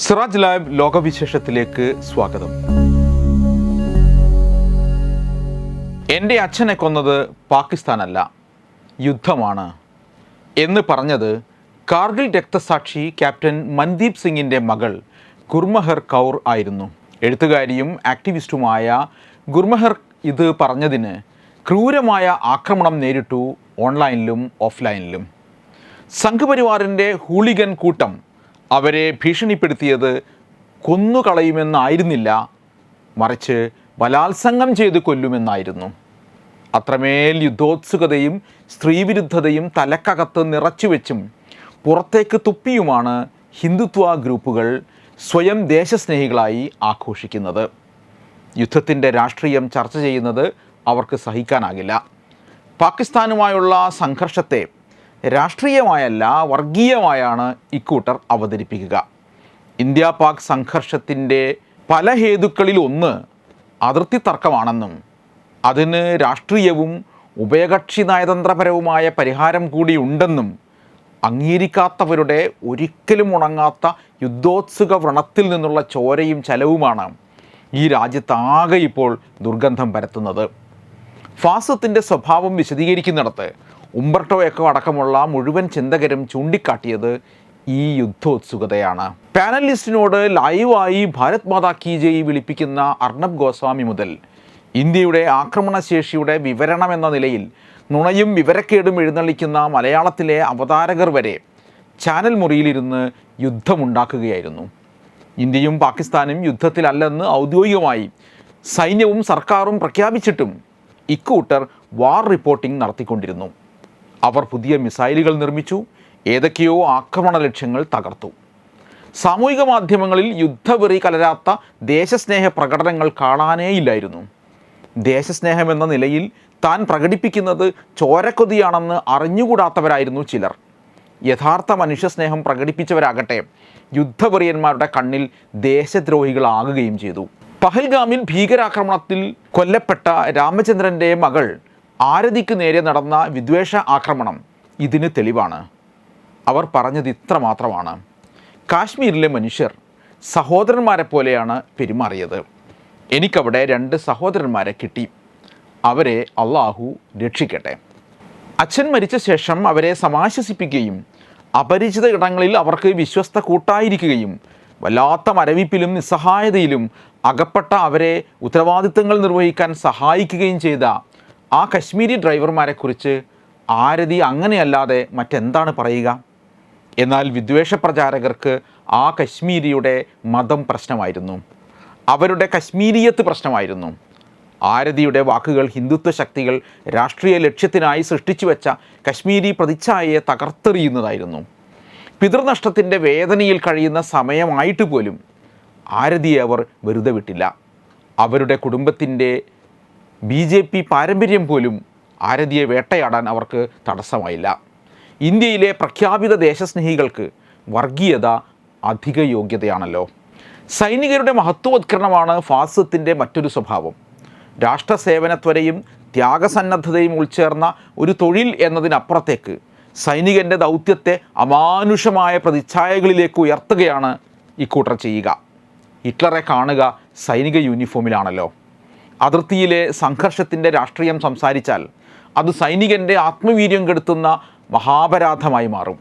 Siraj lab ലോകവിശേഷത്തിലേക്ക് സ്വാഗതം. എന്റെ അച്ഛനെ കൊന്നത് പാകിസ്ഥാനല്ല യുദ്ധമാണ്. എന്ന് പറഞ്ഞത് കാർഗിൽ രക്തസാക്ഷി ക്യാപ്റ്റൻ മൻദീപ് സിംഗിന്റെ മകൾ ഗുർമഹർ കൗർ ആയിരുന്നു. എഴുത്തുകാരിയും ആക്ടിവിസ്റ്റുമായ ഗുർമഹർ ഇത് പറഞ്ഞതിന് ക്രൂരമായ ആക്രമണം നേരിട്ടു ഓൺലൈനിലും ഓഫ്ലൈനിലും. സംഘപരിവാറിന്റെ ഹൂളിഗൻ കൂട്ടം അവരെ ഭീഷണിപ്പെടുത്തിയത് കൊന്നുകളയുമെന്നായിരുന്നില്ല. മറിച്ച് ബലാത്സംഗം ചെയ്ത് കൊല്ലുമെന്നായിരുന്നു. അത്രമേൽ യുദ്ധോത്സുകതയും സ്ത്രീവിരുദ്ധതയും തലക്കകത്ത് നിറച്ചുവെച്ചും പുറത്തേക്ക് തുപ്പിയുമാണ് ഹിന്ദുത്വ ഗ്രൂപ്പുകൾ സ്വയം ദേശസ്നേഹികളായി ആഘോഷിക്കുന്നത്. യുദ്ധത്തിന്റെ രാഷ്ട്രീയം ചർച്ച ചെയ്യുന്നത് അവർക്ക് സഹിക്കാനാകില്ല. പാകിസ്ഥാനുമായുള്ള സംഘർഷത്തെ രാഷ്ട്രീയമായല്ല വർഗീയമായാണ് ഇക്കൂട്ടർ അവതരിപ്പിക്കുക. ഇന്ത്യ പാക് സംഘർഷത്തിന്റെ പല ഹേതുക്കളിൽ ഒന്ന് അതിർത്തി തർക്കമാണെന്നും അതിന് രാഷ്ട്രീയവും ഉഭയകക്ഷി നയതന്ത്രപരവുമായ പരിഹാരം കൂടിയുണ്ടെന്നും അംഗീകരിക്കാത്തവരുടെ ഒരിക്കലും ഉണങ്ങാത്ത യുദ്ധോത്സുക വ്രണത്തിൽ നിന്നുള്ള ചോരയും ചലവുമാണ് ഈ രാജ്യത്താകെ ഇപ്പോൾ ദുർഗന്ധം പരത്തുന്നത്. ഫാസത്തിന്റെ സ്വഭാവം വിശദീകരിക്കുന്നിടത്ത് ഉംബർട്ടോ എക്കോ അടക്കമുള്ള മുഴുവൻ ചിന്തകരും ചൂണ്ടിക്കാട്ടിയത് ഈ യുദ്ധോത്സുകതയാണ്. പാനലിസ്റ്റിനോട് ലൈവായി ഭാരത് മാതാ കി ജയ് വിളിപ്പിക്കുന്ന അർണബ് ഗോസ്വാമി മുതൽ ഇന്ത്യയുടെ ആക്രമണശേഷിയുടെ വിവരണം എന്ന നിലയിൽ നുണയും വിവരക്കേടും എഴുന്നള്ളിക്കുന്ന മലയാളത്തിലെ അവതാരകർ വരെ ചാനൽ മുറിയിലിരുന്ന് യുദ്ധമുണ്ടാക്കുകയായിരുന്നു. ഇന്ത്യയും പാകിസ്ഥാനും യുദ്ധത്തിലല്ലെന്ന് ഔദ്യോഗികമായി സൈന്യവും സർക്കാരും പ്രഖ്യാപിച്ചിട്ടും ഇക്കൂട്ടർ വാർ റിപ്പോർട്ടിംഗ് നടത്തിക്കൊണ്ടിരുന്നു. അവർ പുതിയ മിസൈലുകൾ നിർമ്മിച്ചു ഏതൊക്കെയോ ആക്രമണ ലക്ഷ്യങ്ങൾ തകർത്തു. സാമൂഹിക മാധ്യമങ്ങളിൽ യുദ്ധവെറി കലരാത്ത ദേശസ്നേഹ പ്രകടനങ്ങൾ കാണാനേയില്ലായിരുന്നു. ദേശസ്നേഹം എന്ന നിലയിൽ താൻ പ്രകടിപ്പിക്കുന്നത് ചോരക്കൊതിയാണെന്ന് അറിഞ്ഞുകൂടാത്തവരായിരുന്നു ചിലർ. യഥാർത്ഥ മനുഷ്യസ്നേഹം പ്രകടിപ്പിച്ചവരാകട്ടെ യുദ്ധവെറിയന്മാരുടെ കണ്ണിൽ ദേശദ്രോഹികളാകുകയും ചെയ്തു. പഹൽഗാമിൽ ഭീകരാക്രമണത്തിൽ കൊല്ലപ്പെട്ട രാമചന്ദ്രന്റെ മകൾ ആരതിക്ക് നേരെ നടന്ന വിദ്വേഷ ആക്രമണം ഇതിന് തെളിവാണ്. അവർ പറഞ്ഞത് ഇത്ര മാത്രമാണ്. കാശ്മീരിലെ മനുഷ്യർ സഹോദരന്മാരെ പോലെയാണ് പെരുമാറിയത്. എനിക്കവിടെ രണ്ട് സഹോദരന്മാരെ കിട്ടി. അവരെ അള്ളാഹു രക്ഷിക്കട്ടെ. അച്ഛൻ മരിച്ച ശേഷം അവരെ സമാശ്വസിപ്പിക്കുകയും അപരിചിത ഇടങ്ങളിൽ അവർക്ക് വിശ്വസ്ത കൂട്ടായിരിക്കുകയും വല്ലാത്ത മരവിപ്പിലും നിസ്സഹായതയിലും അകപ്പെട്ട അവരെ ഉത്തരവാദിത്തങ്ങൾ നിർവഹിക്കാൻ സഹായിക്കുകയും ചെയ്ത ആ കശ്മീരി ഡ്രൈവർമാരെക്കുറിച്ച് ആരതി അങ്ങനെയല്ലാതെ മറ്റെന്താണ് പറയുക? എന്നാൽ വിദ്വേഷ പ്രചാരകർക്ക് ആ കശ്മീരിയുടെ മതം പ്രശ്നമായിരുന്നു. അവരുടെ കശ്മീരിയത്ത് പ്രശ്നമായിരുന്നു. ആരതിയുടെ വാക്കുകൾ ഹിന്ദുത്വ ശക്തികൾ രാഷ്ട്രീയ ലക്ഷ്യത്തിനായി സൃഷ്ടിച്ചു വെച്ച കശ്മീരി പ്രതിച്ഛായയെ തകർത്തെറിയുന്നതായിരുന്നു. പിതൃനഷ്ടത്തിന്റെ വേദനയിൽ കഴിയുന്ന സമയമായിട്ട് പോലും ആരതിയെ അവർ വെറുതെ വിട്ടില്ല. അവരുടെ കുടുംബത്തിന്റെ ബി ജെ പി പാരമ്പര്യം പോലും ആരതിയെ വേട്ടയാടാൻ അവർക്ക് തടസ്സമായില്ല. ഇന്ത്യയിലെ പ്രഖ്യാപിത ദേശസ്നേഹികൾക്ക് വർഗീയത അധിക യോഗ്യതയാണല്ലോ. സൈനികരുടെ മഹത്വവത്കരണമാണ് ഫാസത്തിന്റെ മറ്റൊരു സ്വഭാവം. രാഷ്ട്രസേവനത്വരയും ത്യാഗസന്നദ്ധതയും ഉൾച്ചേർന്ന ഒരു തൊഴിൽ എന്നതിനപ്പുറത്തേക്ക് സൈനികന്റെ ദൗത്യത്തെ അമാനുഷമായ പ്രതിച്ഛായകളിലേക്ക് ഉയർത്തുകയാണ് ഇക്കൂട്ടർ ചെയ്യുക. ഹിറ്റ്ലറെ കാണുക സൈനിക യൂണിഫോമിലാണല്ലോ. അതിർത്തിയിലെ സംഘർഷത്തിന്റെ രാഷ്ട്രീയം സംസാരിച്ചാൽ അത് സൈനികന്റെ ആത്മവീര്യം കെടുത്തുന്ന മഹാപരാധമായി മാറും.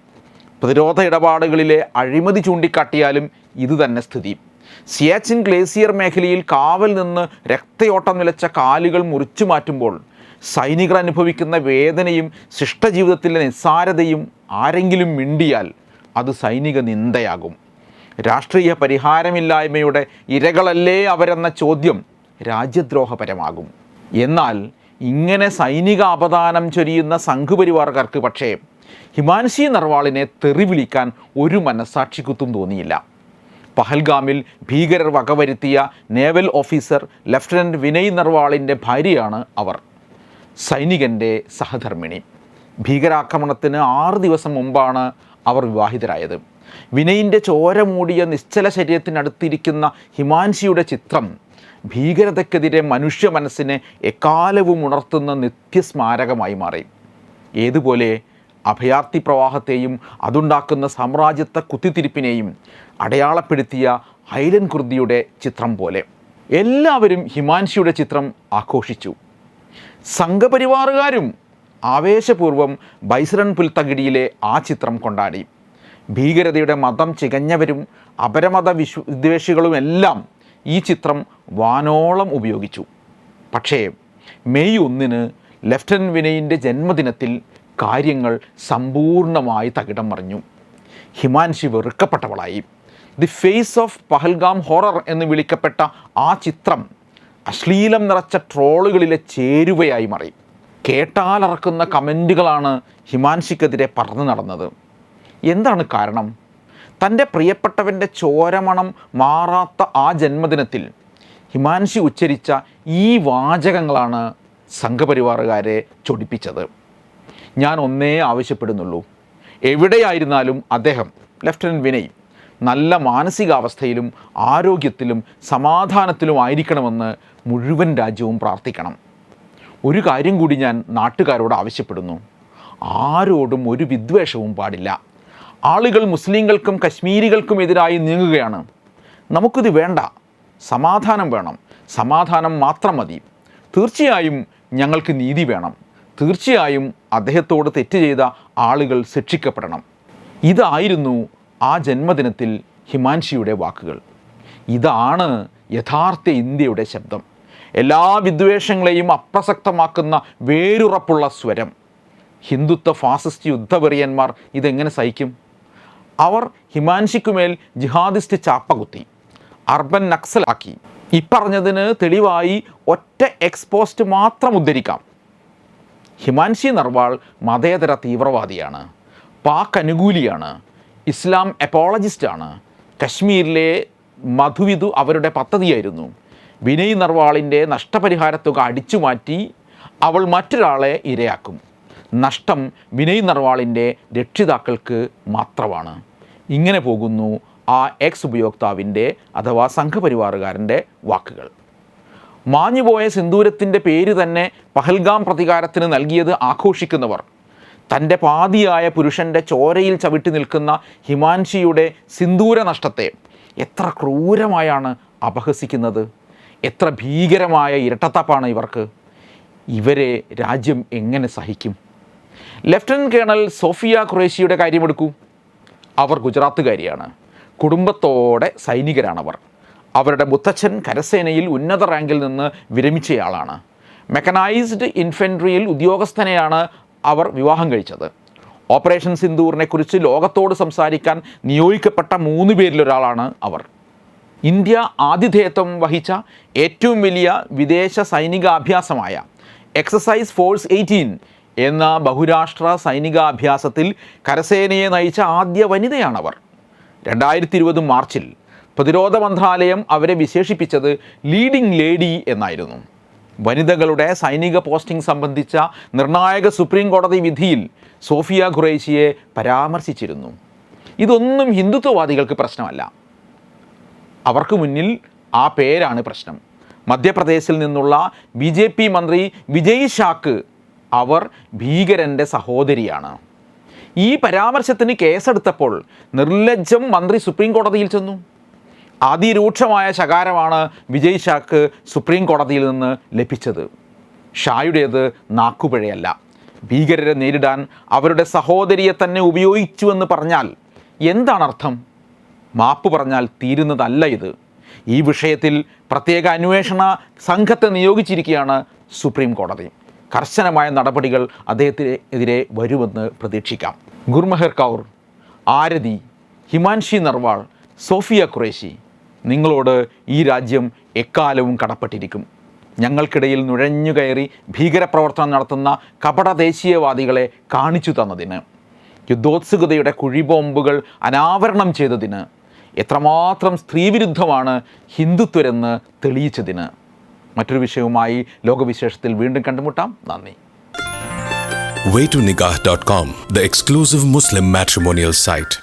പ്രതിരോധ ഇടപാടുകളിലെ അഴിമതി ചൂണ്ടിക്കാട്ടിയാലും ഇതുതന്നെ സ്ഥിതി. സിയാച്ചിൻ ഗ്ലേസിയർ മേഖലയിൽ കാവൽ നിന്ന് രക്തയോട്ടം നിലച്ച കാലുകൾ മുറിച്ചു മാറ്റുമ്പോൾ സൈനികർ അനുഭവിക്കുന്ന വേദനയും ശിഷ്ടജീവിതത്തിലെ നിസ്സാരതയും ആരെങ്കിലും മിണ്ടിയാൽ അത് സൈനിക നിന്ദയാകും. രാഷ്ട്രീയ പരിഹാരമില്ലായ്മയുടെ ഇരകളല്ലേ അവരെന്ന ചോദ്യം രാജ്യദ്രോഹപരമാകും. എന്നാൽ ഇങ്ങനെ സൈനിക അപദാനം ചൊരിയുന്ന സംഘപരിവാർക്കാർക്ക് പക്ഷേ ഹിമാൻഷി നർവാളിനെ തെറി വിളിക്കാൻ ഒരു മനസ്സാക്ഷിക്കുത്തും തോന്നിയില്ല. പഹൽഗാമിൽ ഭീകരർ വകവരുത്തിയ നേവൽ ഓഫീസർ ലഫ്റ്റനന്റ് വിനയ് നർവാളിന്റെ ഭാര്യയാണ് അവർ. സൈനികന്റെ സഹധർമ്മിണി. ഭീകരാക്രമണത്തിന് ആറ് ദിവസം മുമ്പാണ് അവർ വിവാഹിതരായത്. വിനയിന്റെ ചോര മൂടിയ നിശ്ചല ശരീരത്തിനടുത്തിരിക്കുന്ന ഹിമാൻഷിയുടെ ചിത്രം ഭീകരതയ്ക്കെതിരെ മനുഷ്യ മനസ്സിനെ എക്കാലവും ഉണർത്തുന്ന നിത്യസ്മാരകമായി മാറി. ഏതുപോലെ അഭയാർത്ഥി പ്രവാഹത്തെയും അതുണ്ടാക്കുന്ന സാമ്രാജ്യത്വ കുത്തിത്തിരിപ്പിനെയും അടയാളപ്പെടുത്തിയ ഐലൻ കുർദിയുടെ ചിത്രം പോലെ എല്ലാവരും ഹിമാൻഷിയുടെ ചിത്രം ആഘോഷിച്ചു. സംഘപരിവാറുകാരും ആവേശപൂർവം ബൈസറൻ പുൽത്തകിടിയിലെ ആ ചിത്രം കൊണ്ടാടി. ഭീകരതയുടെ മതം ചികഞ്ഞവരും അപരമത വിശ്വ വിദ്വേഷികളുമെല്ലാം ഈ ചിത്രം വാനോളം ഉപയോഗിച്ചു. പക്ഷേ മെയ് ഒന്നിന് ലെഫ്റ്റനന്റ് വിനയിന്റെ ജന്മദിനത്തിൽ കാര്യങ്ങൾ സമ്പൂർണമായി തകിടം മറിഞ്ഞു. Himanshi വെറുക്കപ്പെട്ടവളായി. The face of Pahalgam horror എന്ന് വിളിക്കപ്പെട്ട ആ ചിത്രം അശ്ലീലം നിറച്ച ട്രോളുകളിലെ ചേരുവയായി മാറി. കേട്ടാലറക്കുന്ന കമന്റുകളാണ് ഹിമാൻഷിക്കെതിരെ പറഞ്ഞു നടന്നത്. എന്താണ് കാരണം? തന്റെ പ്രിയപ്പെട്ടവന്റെ ചോരമണം മാറാത്ത ആ ജന്മദിനത്തിൽ ഹിമാൻഷി ഉച്ചരിച്ച ഈ വാചകങ്ങളാണ് സംഘപരിവാറുകാരെ ചൊടിപ്പിച്ചത്. ഞാൻ ഒന്നേ ആവശ്യപ്പെടുന്നുള്ളൂ. എവിടെയായിരുന്നാലും അദ്ദേഹം ലെഫ്റ്റനന്റ് വിനയ് നല്ല മാനസികാവസ്ഥയിലും ആരോഗ്യത്തിലും സമാധാനത്തിലും ആയിരിക്കണമെന്ന് മുഴുവൻ രാജ്യവും പ്രാർത്ഥിക്കണം. ഒരു കാര്യം കൂടി ഞാൻ നാട്ടുകാരോട് ആവശ്യപ്പെടുന്നു. ആരോടും ഒരു വിദ്വേഷവും പാടില്ല. ആളുകൾ മുസ്ലിങ്ങൾക്കും കശ്മീരികൾക്കും എതിരായി നീങ്ങുകയാണ്. നമുക്കിത് വേണ്ട. സമാധാനം വേണം. സമാധാനം മാത്രം മതി. തീർച്ചയായും ഞങ്ങൾക്ക് നീതി വേണം. തീർച്ചയായും അദ്ദേഹത്തോട് തെറ്റ് ചെയ്ത ആളുകൾ ശിക്ഷിക്കപ്പെടണം. ഇതായിരുന്നു ആ ജന്മദിനത്തിൽ ഹിമാൻഷിയുടെ വാക്കുകൾ. ഇതാണ് യഥാർത്ഥ ഇന്ത്യയുടെ ശബ്ദം. എല്ലാ വിദ്വേഷങ്ങളെയും അപ്രസക്തമാക്കുന്ന വേരുറപ്പുള്ള സ്വരം. ഹിന്ദുത്വ ഫാസിസ്റ്റ് യുദ്ധവെറിയന്മാർ ഇതെങ്ങനെ സഹിക്കും? അവർ ഹിമാൻഷിക്കുമേൽ ജിഹാദിസ്റ്റ് ചാപ്പകുത്തി അർബൻ നക്സലാക്കി. ഇപ്പറഞ്ഞതിന് തെളിവായി ഒറ്റ എക്സ്പോസ്റ്റ് മാത്രം ഉദ്ധരിക്കാം. ഹിമാൻഷി നർവാൾ മതേതര തീവ്രവാദിയാണ്. പാക് അനുകൂലിയാണ്. ഇസ്ലാം എപ്പോളജിസ്റ്റാണ് കശ്മീരിലെ മധുവിധു അവരുടെ പദ്ധതിയായിരുന്നു. വിനയ് നർവാളിന്റെ നഷ്ടപരിഹാരത്തുക അടിച്ചുമാറ്റി അവൾ മറ്റൊരാളെ ഇരയാക്കും. നഷ്ടം വിനയ് നർവാളിന്റെ രക്ഷിതാക്കൾക്ക് മാത്രമാണ്. ഇങ്ങനെ പോകുന്നു ആ എക്സ് ഉപയോക്താവിന്റെ അഥവാ സംഘപരിവാറുകാരന്റെ വാക്കുകൾ. മാഞ്ഞുപോയ സിന്ദൂരത്തിന്റെ പേര് തന്നെ പഹൽഗാം പ്രതികാരത്തിന് നൽകിയത് ആഘോഷിക്കുന്നവർ. തന്റെ പാതിയായ പുരുഷന്റെ ചോരയിൽ ചവിട്ടി നിൽക്കുന്ന ഹിമാൻഷിയുടെ സിന്ദൂര നഷ്ടത്തെ എത്ര ക്രൂരമായാണ് അപഹസിക്കുന്നത്? എത്ര ഭീകരമായ ഇരട്ടത്താപ്പാണ് ഇവർക്ക്? ഇവരെ രാജ്യം എങ്ങനെ സഹിക്കും? ലഫ്റ്റനന്റ് കേണൽ സോഫിയ ഖുറേഷിയുടെ കാര്യമെടുക്കൂ. അവർ ഗുജറാത്തുകാരിയാണ്. കുടുംബത്തോടെ സൈനികരാണവർ. അവരുടെ മുത്തച്ഛൻ കരസേനയിൽ ഉന്നത റാങ്കിൽ നിന്ന് വിരമിച്ചയാളാണ്. മെക്കനൈസ്ഡ് ഇൻഫെൻട്രിയിൽ ഉദ്യോഗസ്ഥനെയാണ് അവർ വിവാഹം കഴിച്ചത്. ഓപ്പറേഷൻ സിന്ദൂറിനെ കുറിച്ച് ലോകത്തോട് സംസാരിക്കാൻ നിയോഗിക്കപ്പെട്ട മൂന്ന് പേരിലൊരാളാണ് അവർ. ഇന്ത്യ ആതിഥേയത്വം വഹിച്ച ഏറ്റവും വലിയ വിദേശ സൈനികാഭ്യാസമായ എക്സസൈസ് ഫോഴ്സ് എയ്റ്റീൻ എന്ന ബഹുരാഷ്ട്ര സൈനികാഭ്യാസത്തിൽ കരസേനയെ നയിച്ച ആദ്യ വനിതയാണവർ. രണ്ടായിരത്തി ഇരുപത് മാർച്ചിൽ പ്രതിരോധ മന്ത്രാലയം അവരെ വിശേഷിപ്പിച്ചത് ലീഡിംഗ് ലേഡി എന്നായിരുന്നു. വനിതകളുടെ സൈനിക പോസ്റ്റിംഗ് സംബന്ധിച്ച നിർണായക സുപ്രീം കോടതി വിധിയിൽ സോഫിയ ഖുറേശിയെ പരാമർശിച്ചിരുന്നു. ഇതൊന്നും ഹിന്ദുത്വവാദികൾക്ക് പ്രശ്നമല്ല. അവർക്ക് മുന്നിൽ ആ പേരാണ് പ്രശ്നം. മധ്യപ്രദേശിൽ നിന്നുള്ള ബി മന്ത്രി വിജയ് ഷാക്ക് അവർ ഭീകരന്റെ സഹോദരിയാണ്. ഈ പരാമർശത്തിന് കേസെടുത്തപ്പോൾ നിർലജ്ജം മന്ത്രി സുപ്രീം കോടതിയിൽ ചെന്നു. അതിരൂക്ഷമായ ശകാരമാണ് വിജയ് ഷാക്ക് സുപ്രീം കോടതിയിൽ നിന്ന് ലഭിച്ചത്. ഷായുടേത് നാക്കുപിഴയല്ല. ഭീകരരെ നേരിടാൻ അവരുടെ സഹോദരിയെ തന്നെ ഉപയോഗിച്ചുവെന്ന് പറഞ്ഞാൽ എന്താണ് അർത്ഥം? മാപ്പ് പറഞ്ഞാൽ തീരുന്നതല്ല ഇത്. ഈ വിഷയത്തിൽ പ്രത്യേക അന്വേഷണ സംഘത്തെ നിയോഗിച്ചിരിക്കുകയാണ് സുപ്രീം കോടതി. കർശനമായ നടപടികൾ അദ്ദേഹത്തിനെതിരെ വരുമെന്ന് പ്രതീക്ഷിക്കാം. ഗുർമഹർ കൗർ ആരതി ഹിമാൻഷി നർവാൾ സോഫിയ ഖുറേശി നിങ്ങളോട് ഈ രാജ്യം എക്കാലവും കടപ്പെട്ടിരിക്കും. ഞങ്ങൾക്കിടയിൽ നുഴഞ്ഞു കയറി ഭീകരപ്രവർത്തനം നടത്തുന്ന കപട ദേശീയവാദികളെ കാണിച്ചു തന്നതിന് യുദ്ധോത്സുകതയുടെ കുഴിബോംബുകൾ അനാവരണം ചെയ്തതിന് എത്രമാത്രം സ്ത്രീവിരുദ്ധമാണ് ഹിന്ദുത്വരെന്ന് തെളിയിച്ചതിന് മറ്റൊരു വിഷയവുമായി ലോകവിശേഷത്തിൽ വീണ്ടും കണ്ടുമുട്ടാം നന്ദി waytonikah.com, the exclusive Muslim matrimonial site.